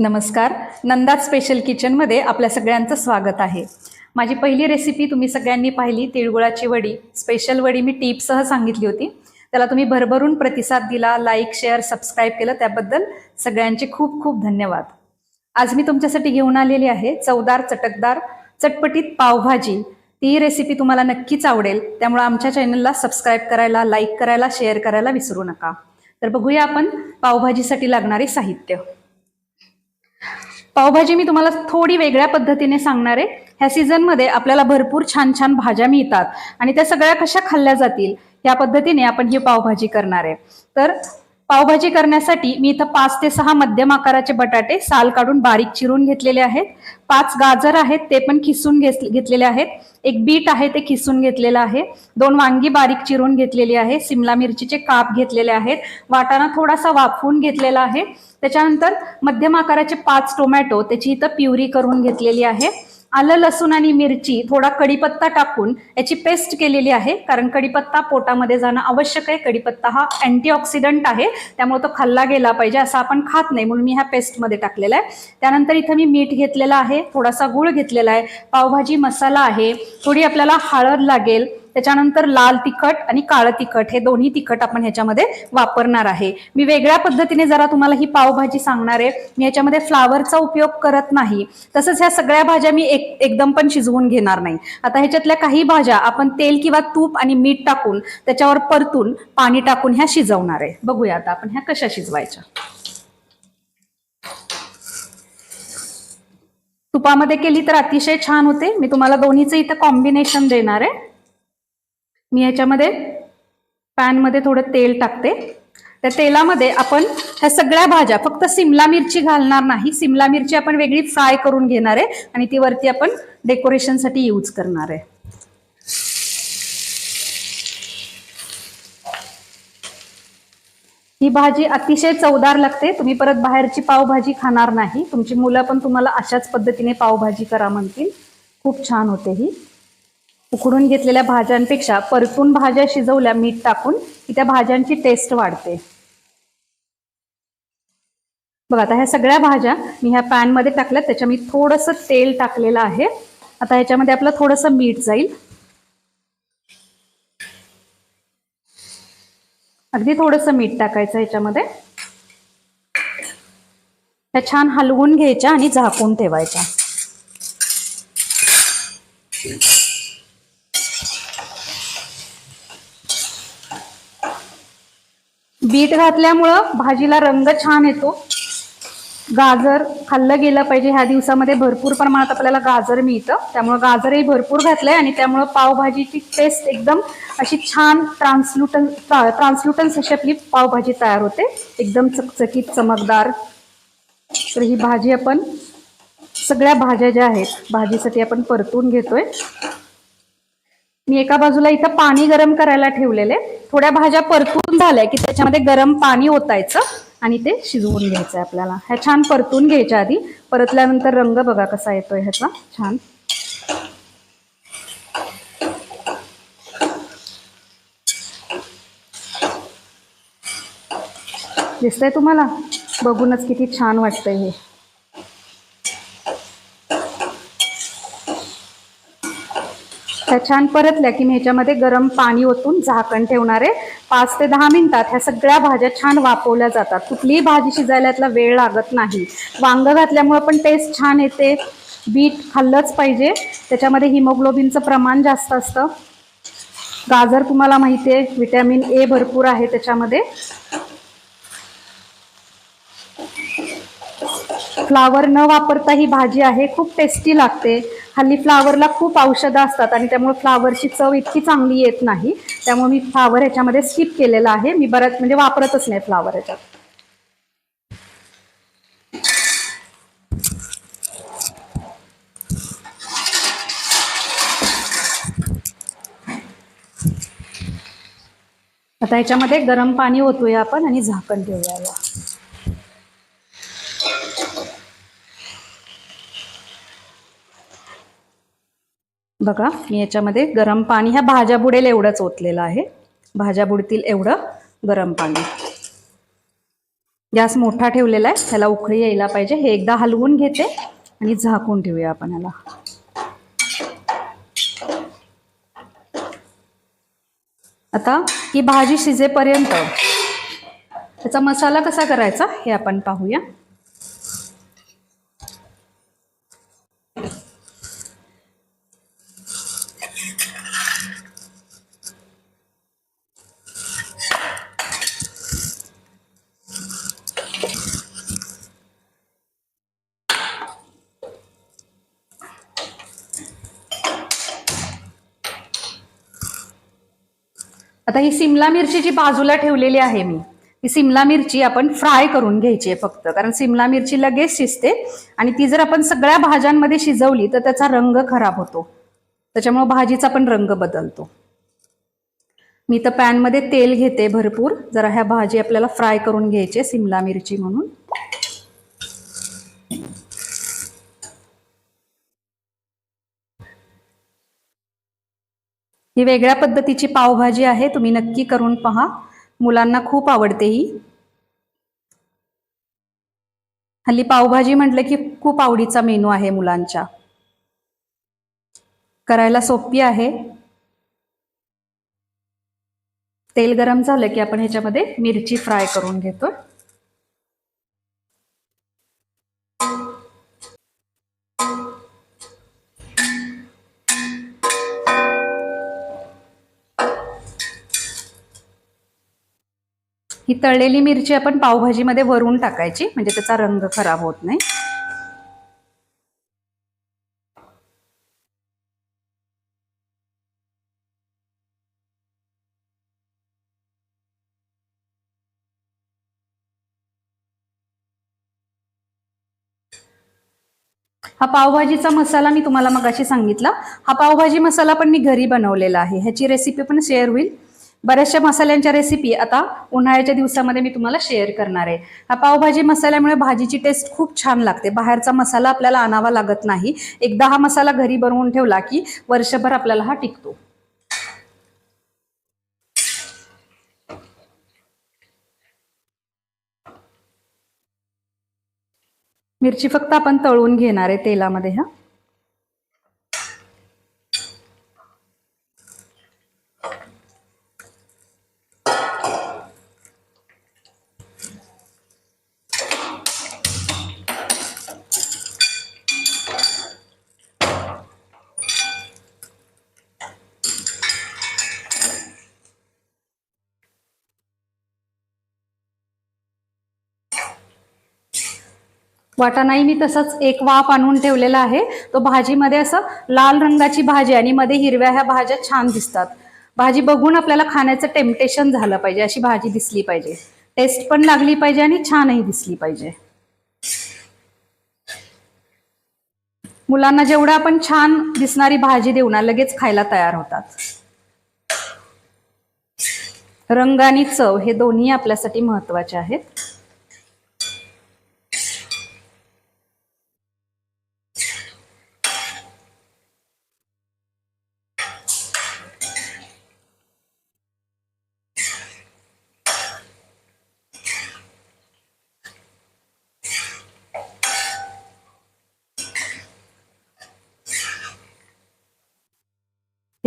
नमस्कार. नंदा स्पेशल किचनमध्ये आपल्या सगळ्यांचं स्वागत आहे. माझी पहिली रेसिपी तुम्ही सगळ्यांनी पाहिली तिळगुळाची वडी. स्पेशल वडी मी टीपसह सांगितली होती. त्याला तुम्ही भरभरून प्रतिसाद दिला लाईक शेअर सबस्क्राईब केलं त्याबद्दल सगळ्यांचे खूप खूप धन्यवाद. आज मी तुमच्यासाठी घेऊन आलेली आहे चवदार चटकदार चटपटीत पावभाजी. ती रेसिपी तुम्हाला नक्कीच आवडेल. त्यामुळे आमच्या चॅनलला सबस्क्राईब करायला लाईक करायला शेअर करायला विसरू नका. तर बघूया आपण पावभाजीसाठी लागणारे साहित्य. पावभाजी मी तुम्हाला थोडी वेगळ्या पद्धतीने सांगणार आहे. ह्या सीझनमध्ये आपल्याला भरपूर छान छान भाज्या मिळतात आणि त्या सगळ्या कशा खाल्ल्या जातील या पद्धतीने आपण ही पावभाजी करणार आहे. तर पावभाजी करण्यासाठी मी इथं पाच ते सहा मध्यम आकाराचे बटाटे साल काढून बारीक चिरून घेतलेले आहेत. पाच गाजर आहेत ते पण खिसून घेतलेले आहेत. एक बीट आहे ते खिसून घेतलेलं आहे. दोन वांगी बारीक चिरून घेतलेली आहे. सिमला मिरचीचे काप घेतलेले आहेत. वाटाणा थोडासा वाफवून घेतलेला आहे. त्याच्यानंतर मध्यम आकाराचे पाच टोमॅटो त्याची इथं प्युरी करून घेतलेली आहे. आलं लसूण आणि मिरची थोडा कढीपत्ता टाकून याची पेस्ट केलेली आहे. कारण कढीपत्ता पोटामध्ये जाणं आवश्यक आहे. कढीपत्ता हा अँटीऑक्सिडंट आहे. त्यामुळे तो खाल्ला गेला पाहिजे असं आपण खात नाही म्हणून मी ह्या पेस्टमध्ये टाकलेला आहे. त्यानंतर इथं मी मीठ घेतलेलं आहे. थोडासा गुळ घेतलेला आहे. पावभाजी मसाला आहे. थोडी आपल्याला हळद लागेल. त्याच्यानंतर लाल तिखट आणि काळं तिखट हे दोन्ही तिखट आपण ह्याच्यामध्ये वापरणार आहे. मी वेगळ्या पद्धतीने जरा तुम्हाला ही पावभाजी सांगणार आहे. मी ह्याच्यामध्ये फ्लावरचा उपयोग करत नाही. तसंच ह्या सगळ्या भाज्या मी एक एकदम पण शिजवून घेणार नाही. आता ह्याच्यातल्या काही भाज्या आपण तेल किंवा तूप आणि मीठ टाकून त्याच्यावर परतून पाणी टाकून ह्या शिजवणार आहे. बघूया आता आपण ह्या कशा शिजवायच्या. तुपामध्ये केली तर अतिशय छान होते. मी तुम्हाला दोन्हीचं इथं कॉम्बिनेशन देणार आहे. मी याच्यामध्ये पॅनमध्ये थोडं तेल टाकते. त्या तेलामध्ये आपण ह्या सगळ्या भाज्या फक्त सिमला मिरची घालणार नाही. सिमला मिरची आपण वेगळी फ्राय करून घेणार आहे आणि ती वरती आपण डेकोरेशनसाठी यूज करणार आहे. ही भाजी अतिशय चवदार लागते. तुम्ही परत बाहेरची पावभाजी खाणार नाही. तुमची मुलं पण तुम्हाला अशाच पद्धतीने पावभाजी करा म्हणतील. खूप छान होते ही. उकडून घेतलेल्या भाज्यांपेक्षा परतून भाज्या शिजवल्या मीठ टाकून की त्या भाज्यांची टेस्ट वाढते. बघा आता ह्या सगळ्या भाज्या मी ह्या पॅनमध्ये टाकल्यात त्याच्या मी थोडंसं तेल टाकलेलं आहे. आता ह्याच्यामध्ये आपलं थोडंसं मीठ जाईल. अगदी थोडंसं मीठ टाकायचं ह्याच्यामध्ये. त्या छान हलवून घ्यायच्या आणि झाकून ठेवायच्या. बीट घातल्यामुळं भाजीला रंग छान येतो. गाजर खाल्लं गेलं पाहिजे ह्या दिवसामध्ये. भरपूर प्रमाणात आपल्याला गाजर मिळतं. त्यामुळं गाजरही भरपूर घातलंय आणि त्यामुळं पावभाजीची टेस्ट एकदम अशी छान ट्रान्सलुटन ट्रान्सलुटन्स अशी आपली पावभाजी तयार होते. एकदम चकचकीत चमकदार. तर ही भाजी आपण सगळ्या भाज्या ज्या आहेत भाजीसाठी आपण परतून घेतोय. मी एका बाजूला इथं पाणी गरम करायला ठेवलेले. थोड्या भाज्या परतून झाल्या की त्याच्यामध्ये गरम पाणी ओतायचं आणि ते शिजवून घ्यायचं आहे आपल्याला. ह्या छान परतून घ्यायच्या आधी परतल्यानंतर रंग बघा कसा येतोय ह्याचा. छान. दिसतंय तुम्हाला? बघूनच किती छान वाटतंय हे. त्या छान परतल्या की मी ह्याच्यामध्ये गरम पाणी ओतून झाकण ठेवणार आहे. पाच ते दहा मिनिटात ह्या सगळ्या भाज्या छान वापवल्या जातात. कुठलीही भाजी शिजायला यातला वेळ लागत नाही. वांगं घातल्यामुळं पण टेस्ट छान येते. बीट खाल्लंच पाहिजे. त्याच्यामध्ये हिमोग्लोबिनचं प्रमाण जास्त असतं. गाजर तुम्हाला माहिती आहे विटॅमिन ए भरपूर आहे त्याच्यामध्ये. फ्लावर न वापरता ही भाजी आहे खूप टेस्टी लागते. हल्ली फ्लावरला खूप औषधं असतात आणि त्यामुळे फ्लावरची चव इतकी चांगली येत नाही. त्यामुळे मी फ्लावर ह्याच्यामध्ये स्किप केलेला आहे. मी बऱ्याच म्हणजे वापरतच नाही फ्लावर ह्याच्यात. आता ह्याच्यामध्ये गरम पाणी ओतूया आपण आणि झाकण ठेवूया बघा मी याच्यामध्ये गरम पाणी ह्या भाज्या बुडेल एवढंच ओतलेलं आहे. भाज्या बुडतील एवढं गरम पाणी. गॅस मोठा ठेवलेला आहे त्याला उकळी यायला पाहिजे. हे एकदा हलवून घेते आणि झाकून ठेवूया आपण याला आता ही भाजी शिजेपर्यंत. त्याचा मसाला कसा करायचा हे आपण पाहूया. आता ही सिमला मिरची जी बाजूला ठेवलेली आहे मी. ही सिमला मिरची आपण फ्राय करून घ्यायची आहे फक्त. कारण सिमला मिरची लगेच शिजते आणि ती जर आपण सगळ्या भाज्यांमध्ये शिजवली तर त्याचा रंग खराब होतो. त्याच्यामुळे भाजीचा पण रंग बदलतो. मी तर पॅनमध्ये तेल घेते भरपूर. जरा ह्या भाजी आपल्याला फ्राय करून घ्यायची आहे, सिमला मिरची म्हणून. ही वेगळ्या पद्धतीची पावभाजी आहे तुम्ही नक्की करून पहा. मुलांना खूप आवडते ही. हल्ली पावभाजी म्हटलं की खूप आवडीचा मेनू आहे मुलांच्या. करायला सोपी आहे. तेल गरम झालं की आपण ह्याच्यामध्ये मिरची फ्राय करून घेतो ही तळलेली मिरची आपण पावभाजीमध्ये वरून टाकायची म्हणजे त्याचा रंग खराब होत नाही. हा पावभाजीचा मसाला मी तुम्हाला मगाशी सांगितला. हा पावभाजी मसाला पण मी घरी बनवलेला आहे. ह्याची रेसिपी पण शेअर होईल. बऱ्याचशा मसाल्यांच्या रेसिपी आता उन्हाळ्याच्या दिवसामध्ये मी तुम्हाला शेअर करणार आहे. हा पावभाजी मसाल्यामुळे भाजीची टेस्ट खूप छान लागते. बाहेरचा मसाला आपल्याला आणावा लागत नाही. एकदा हा मसाला घरी बनवून ठेवला की वर्षभर आपल्याला हा टिकतो. मिरची फक्त आपण तळून घेणार आहे तेलामध्ये हा. वाटाणाही मी तसंच एक वाफ आणून ठेवलेला आहे. तो भाजीमध्ये असं लाल रंगाची भाजी आणि मध्ये हिरव्या ह्या भाज्या छान दिसतात. भाजी बघून आपल्याला खाण्याचं टेम्पटेशन झालं पाहिजे अशी भाजी दिसली पाहिजे. टेस्ट पण लागली पाहिजे आणि छानही दिसली पाहिजे. मुलांना जेवढं आपण छान दिसणारी भाजी देऊ ना लगेच खायला तयार होतात. रंग आणि चव हे दोन्ही आपल्यासाठी महत्त्वाचे आहेत.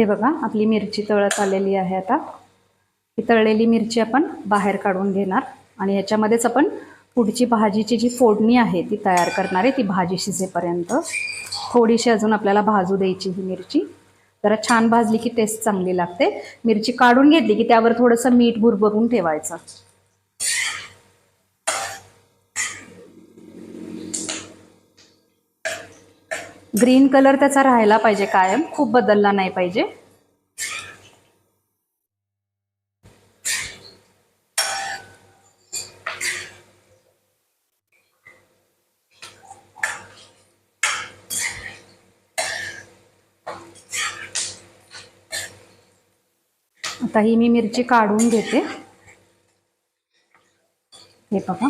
हे बघा आपली मिरची तळत आलेली आहे आता. ही तळलेली मिरची आपण बाहेर काढून घेणार आणि ह्याच्यामध्येच आपण पुढची भाजीची जी फोडणी आहे ती तयार करणार आहे ती भाजी शिजेपर्यंत. थोडीशी अजून आपल्याला भाजू द्यायची ही मिरची. जरा छान भाजली की टेस्ट चांगली लागते. मिरची काढून घेतली की त्यावर थोडंसं मीठ भुरभरून ठेवायचं. ग्रीन कलर त्याचा राहायला पाहिजे कायम. खूप बदलला नाही पाहिजे. आता ही मी मिरची काढून घेते. हे बघा.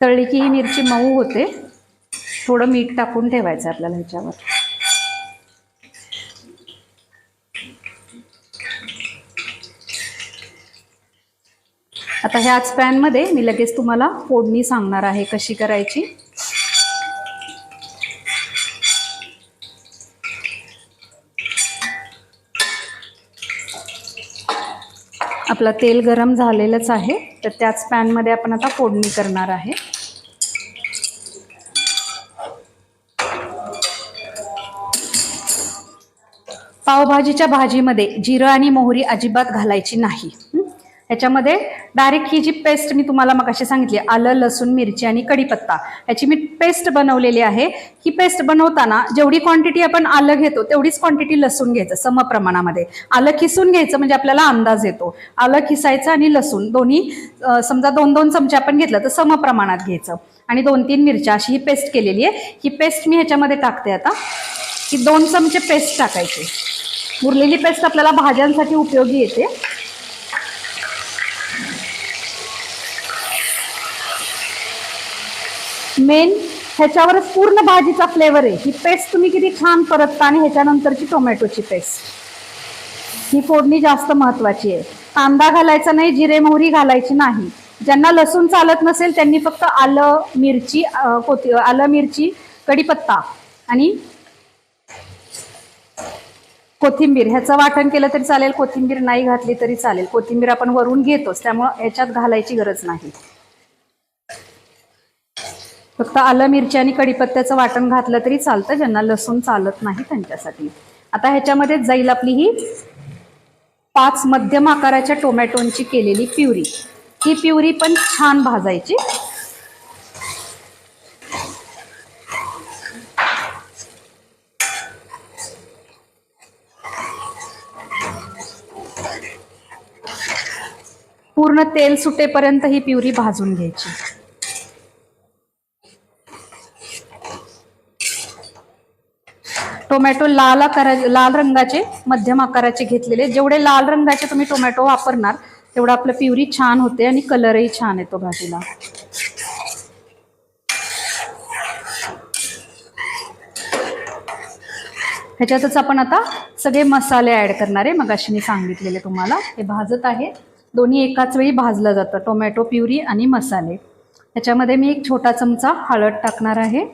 तळली की ही मिरची मऊ होते. थोडं मीठ टाकून ठेवायचं आपल्याला ह्याच्यावर. आता ह्याच पॅनमध्ये मी लगेच तुम्हाला फोडणी सांगणार आहे कशी करायची. आपलं तेल गरम झालेलंच आहे तर त्याच पॅनमध्ये आपण आता फोडणी करणार आहे. पावभाजीच्या भाजीमध्ये जिरं आणि मोहरी अजिबात घालायची नाही. ह्याच्यामध्ये डायरेक्ट ही जी पेस्ट मी तुम्हाला मग अशी सांगितली आलं लसूण मिरची आणि कढीपत्ता ह्याची मी पेस्ट बनवलेली आहे. ही पेस्ट बनवताना जेवढी क्वांटिटी आपण आलं घेतो तेवढीच क्वांटिटी लसूण घ्यायचं सम प्रमाणामध्ये. आलं खिसून घ्यायचं म्हणजे आपल्याला अंदाज येतो. आलं खिसायचं आणि लसूण दोन्ही समजा दोन दोन चमचे आपण घेतलं तर सम प्रमाणात घ्यायचं. आणि दोन तीन मिरच्या अशी ही पेस्ट केलेली आहे. ही पेस्ट मी ह्याच्यामध्ये टाकते आता. ही दोन चमचे पेस्ट टाकायची. उरलेली पेस्ट आपल्याला भाज्यांसाठी उपयोगी येते. मेन ह्याच्यावरच पूर्ण भाजीचा फ्लेवर आहे. ही पेस्ट तुम्ही किती छान परतता आणि ह्याच्यानंतरची टोमॅटोची पेस्ट ही फोडणी जास्त महत्वाची आहे. कांदा घालायचा नाही जिरे मोहरी घालायची नाही. ज्यांना लसूण चालत नसेल त्यांनी फक्त आलं मिरची कोथी आलं मिरची कढीपत्ता आणि कोथिंबीर. ह्याचं वाटण केलं तरी चालेल कोथिंबीर नाही घातली तरी चालेल. कोथिंबीर आपण वरून घेतोच त्यामुळं याच्यात घालायची गरज नाही. फक्त आलं मिरची आणि कढीपत्त्याचं वाटण घातलं तरी चालतं ज्यांना लसूण चालत नाही त्यांच्यासाठी. आता ह्याच्यामध्ये जाईल आपली ही पाच मध्यम आकाराच्या टोमॅटोंची केलेली प्युरी. ही प्युरी पण छान भाजायची. पूर्ण तेल सुटेपर्यंत ही प्युरी भाजून घ्यायची. टोमॅटो लाल आकारा लाल रंगाचे मध्यम आकाराचे घेतलेले. जेवढे लाल रंगाचे तुम्ही टोमॅटो वापरणार तेवढं आपलं प्युरी छान होते आणि कलरही छान येतो भाजीला. ह्याच्यातच आपण आता सगळे मसाले ऍड करणार आहे. मग अशी मी सांगितलेले तुम्हाला. हे भाजत आहे. दोन्ही एकाच वेळी भाजलं जातं. टोमॅटो प्युरी आणि मसाले. त्याच्यामध्ये मी एक छोटा चमचा हळद टाकणार आहे.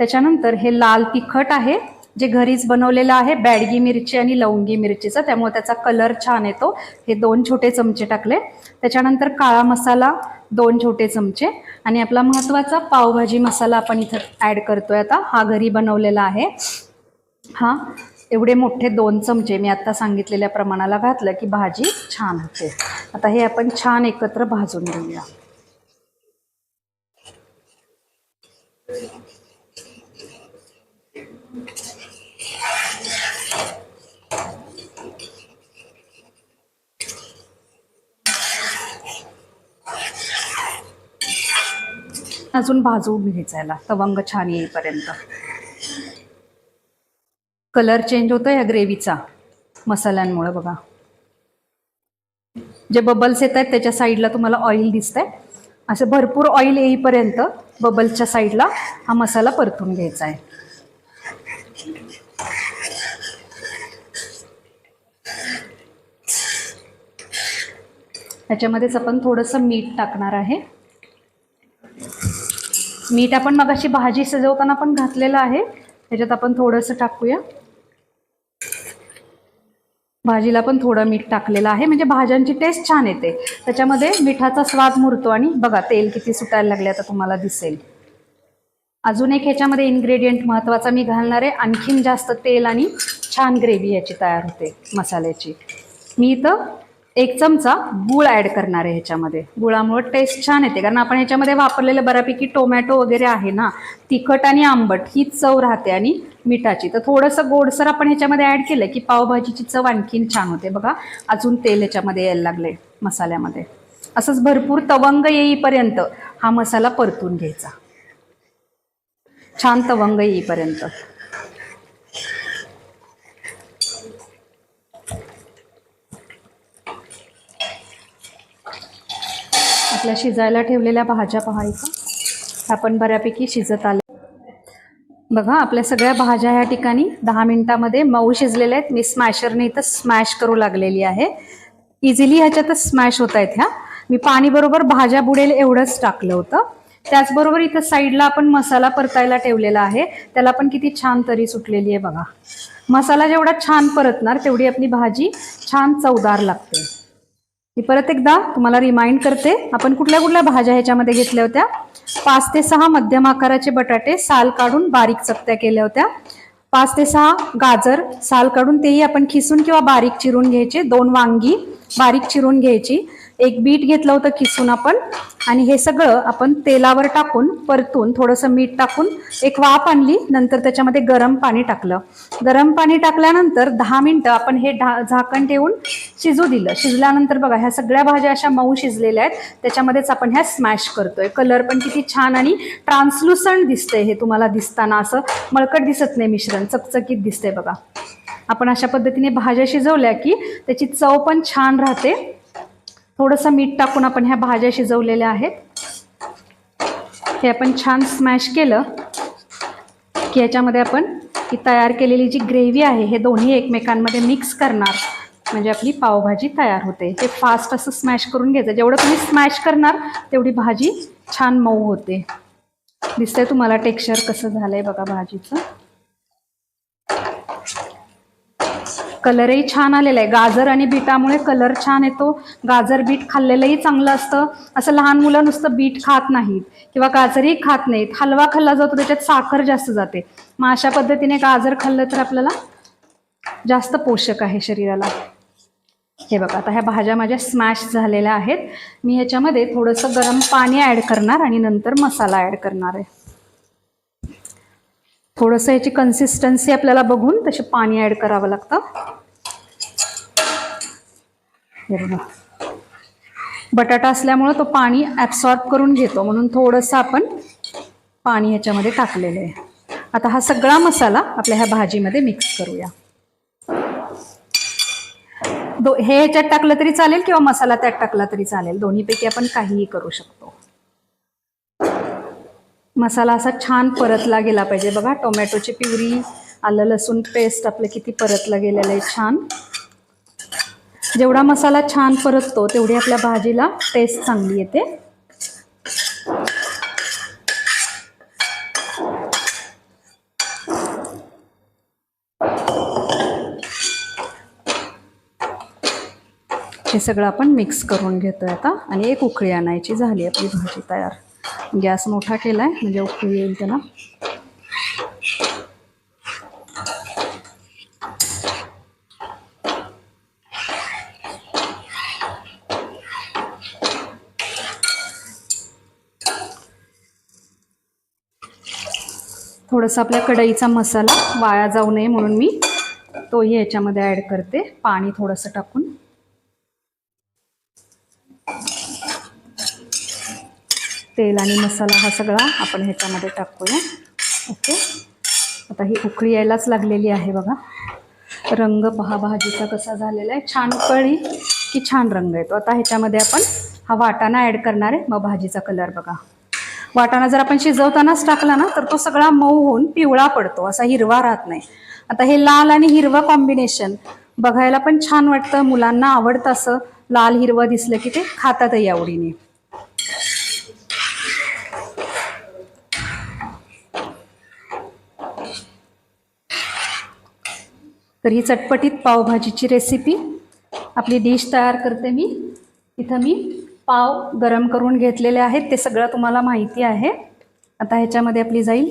त्याच्यानंतर हे लाल तिखट आहे जे घरीच बनवलेलं आहे बॅडगी मिरची आणि लवंगी मिरचीचं. त्यामुळे त्याचा कलर छान येतो. हे दोन छोटे चमचे टाकले. त्याच्यानंतर काळा मसाला दोन छोटे चमचे. आणि आपला महत्त्वाचा पावभाजी मसाला आपण इथं ॲड करतोय आता. हा घरी बनवलेला आहे. हा. एवढे मोठे दोन चमचे मी आता सांगितलेल्या प्रमाणाला घातलं की भाजी छान होते. आता हे आपण छान एकत्र भाजून घेऊया. अजून भाजून घ्यायचा याला. तवंग छान येईपर्यंत. कलर चेंज होतो या ग्रेव्हीचा मसाल्यांमुळे बघा. जे बबल्स येत आहेत त्याच्या साईडला तुम्हाला ऑइल दिसतंय. असं भरपूर ऑइल येईपर्यंत बबल्सच्या साईडला हा मसाला परतून घ्यायचा आहे. ह्याच्यामध्येच आपण थोडंसं मीठ टाकणार आहे. मीठ आपण मगाशी भाजी सजवताना पण घातलेलं आहे. त्याच्यात आपण थोडंसं टाकूया. भाजीला पण थोडं मीठ टाकलेलं आहे. म्हणजे भाज्यांची टेस्ट छान येते. त्याच्यामध्ये मिठाचा स्वाद मुरतो आणि बघा तेल किती सुटायला लागले आता तुम्हाला दिसेल. अजून एक ह्याच्यामध्ये इन्ग्रेडियंट महत्त्वाचा मी घालणार आहे. आणखीन जास्त तेल आणि छान ग्रेव्ही याची तयार होते मसाल्याची. मी इथं एक चमचा गूळ ॲड करणार आहे ह्याच्यामध्ये. गुळामुळं टेस्ट छान येते. कारण आपण ह्याच्यामध्ये वापरलेलं बऱ्यापैकी टोमॅटो वगैरे आहे ना तिखट आणि आंबट ही चव राहते आणि मिठाची. तर थोडंसं गोडसर आपण ह्याच्यामध्ये ॲड केलं की पावभाजीची चव आणखीन छान होते. बघा अजून तेल ह्याच्यामध्ये यायला लागले मसाल्यामध्ये. असंच भरपूर तवंग येईपर्यंत हा मसाला परतून घ्यायचा. छान तवंग येईपर्यंत. आपल्या शिजायला ठेवलेल्या भाज्या पाहायच्या आपण बऱ्यापैकी शिजत आले बघा आपल्या सगळ्या भाज्या ह्या ठिकाणी दहा मिनिटामध्ये मऊ शिजलेल्या आहेत. मी स्मॅशरने इथं स्मॅश करू लागलेली आहे. इझिली ह्याच्यातच स्मॅश होत आहेत ह्या. मी पाणी बरोबर भाज्या बुडेल एवढंच टाकलं होतं. त्याचबरोबर इथं साईडला आपण मसाला परतायला ठेवलेला आहे. त्याला पण किती छान तरी सुटलेली आहे बघा. मसाला जेवढा छान परतणार तेवढी आपली भाजी छान चवदार लागते. मी परत एकदा तुम्हाला रिमाइंड करते. आपण कुठल्या कुठल्या भाज्या ह्याच्यामध्ये घेतल्या होत्या? पाच ते सहा मध्यम आकाराचे बटाटे साल काढून बारीक चकत्या केल्या होत्या. पाच ते सहा गाजर साल काढून तेही आपण खिसून किंवा बारीक चिरून घ्यायचे. दोन वांगी बारीक चिरून घ्यायची. एक बीट घेतलं होतं किसून आपण. आणि हे सगळं आपण तेलावर टाकून परतून थोडंसं मीठ टाकून एक वाफ आणली नंतर त्याच्यामध्ये गरम पाणी टाकलं. गरम पाणी टाकल्यानंतर दहा मिनटं आपण हे ढा झाकण ठेवून शिजू दिलं. शिजल्यानंतर बघा ह्या सगळ्या भाज्या अशा मऊ शिजलेल्या आहेत. त्याच्यामध्येच आपण ह्या स्मॅश करतोय. कलर पण किती छान आणि ट्रान्सलुसंट दिसतंय हे तुम्हाला दिसताना असं मळकट दिसत नाही मिश्रण चकचकीत दिसतंय बघा. आपण अशा पद्धतीने भाज्या शिजवल्या की त्याची चव पण छान राहते. थोडंसं मीठ टाकून आपण ह्या भाज्या शिजवलेल्या आहेत. हे आपण छान स्मॅश केलं की याच्यामध्ये आपण ही तयार केलेली जी ग्रेव्ही आहे हे दोन्ही एकमेकांमध्ये मिक्स करणार. म्हणजे आपली पावभाजी तयार होते. ते फास्ट असं स्मॅश करून घ्यायचं. जेवढं तुम्ही स्मॅश करणार तेवढी भाजी छान मऊ होते. दिसतंय तुम्हाला टेक्स्चर कसं झालं आहे बघा भाजीचं. कलरही छान आलेला आहे. गाजर आणि बीटामुळे कलर छान येतो. गाजर बीट खाल्लेलंही चांगलं असतं. असं लहान मुलं नुसतं बीट खात नाहीत किंवा गाजरही खात नाहीत. हलवा खाल्ला जातो त्याच्यात साखर जास्त जाते. मग अशा पद्धतीने गाजर खाल्लं तर आपल्याला जास्त पोषक आहे शरीराला. हे बघा आता ह्या भाज्या माझ्या स्मॅश झालेल्या आहेत. मी ह्याच्यामध्ये थोडंसं गरम पाणी ॲड करणार आणि नंतर मसाला ॲड करणार आहे. थोडंसं याची कन्सिस्टन्सी आपल्याला बघून तसे पाणी ॲड करावं लागतं. हे बघा. बटाटा असल्यामुळं तो पाणी ॲब्सॉर्ब करून घेतो म्हणून थोडंसं आपण पाणी ह्याच्यामध्ये टाकलेलं आहे. आता हा सगळा मसाला आपल्या ह्या भाजीमध्ये मिक्स करूया. दो हे ह्याच्यात टाकलं तरी चालेल किंवा मसाला त्यात टाकला तरी चालेल? दोन्हीपैकी आपण काहीही करू शकतो. मसाला असा छान परतला गेला पाहिजे. बघा टोमॅटोची पिवरी आलं लसूण पेस्ट आपलं किती परतलं गेलेलं आहे छान. जेवढा मसाला छान परततो तेवढी आपल्या भाजीला टेस्ट चांगली येते. हे सगळं आपण मिक्स करून घेतोय आता. आणि एक उकळी आणायची झाली आपली भाजी तयार. गॅस मोठा केला आहे म्हणजे उकळी येईल त्याला. थोडंसं आपल्या कढईचा मसाला वाया जाऊ नये म्हणून मी तोही याच्यामध्ये ॲड करते. पाणी थोडंसं टाकून. तेल आणि मसाला हा सगळा आपण ह्याच्यामध्ये टाकूया. ओके? आता ही उकळी यायलाच लागलेली आहे बघा. रंग पहा भाजीचा कसा झालेला आहे. छान उकळी की छान रंग येतो. आता ह्याच्यामध्ये आपण हा वाटाणा ॲड करणार आहे. मग भाजीचा कलर बघा. वाटाणा जर आपण शिजवतानाच टाकला ना तर तो सगळा मऊ होऊन पिवळा पडतो. असा हिरवा राहत नाही. आता हे लाल आणि हिरवं कॉम्बिनेशन बघायला पण छान वाटतं. मुलांना आवडतं असं लाल हिरवं दिसलं की ते खातातही आवडीने. तर ही चटपटीत पावभाजीची रेसिपी आपली डिश तयार करते मी. इथं मी पाव गरम करून घेतलेले आहेत. ते सगळं तुम्हाला माहिती आहे. आता ह्याच्यामध्ये आपली जाईल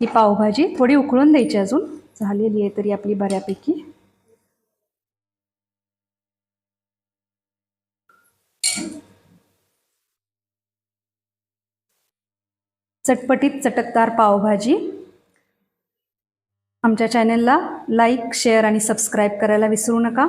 ही पावभाजी. थोडी उकळून द्यायची अजून. झालेली आहे तरी आपली बऱ्यापैकी. चटपटीत चटकदार पावभाजी. आमच्या चॅनलला लाईक शेअर आणि सबस्क्राईब करायला विसरू नका.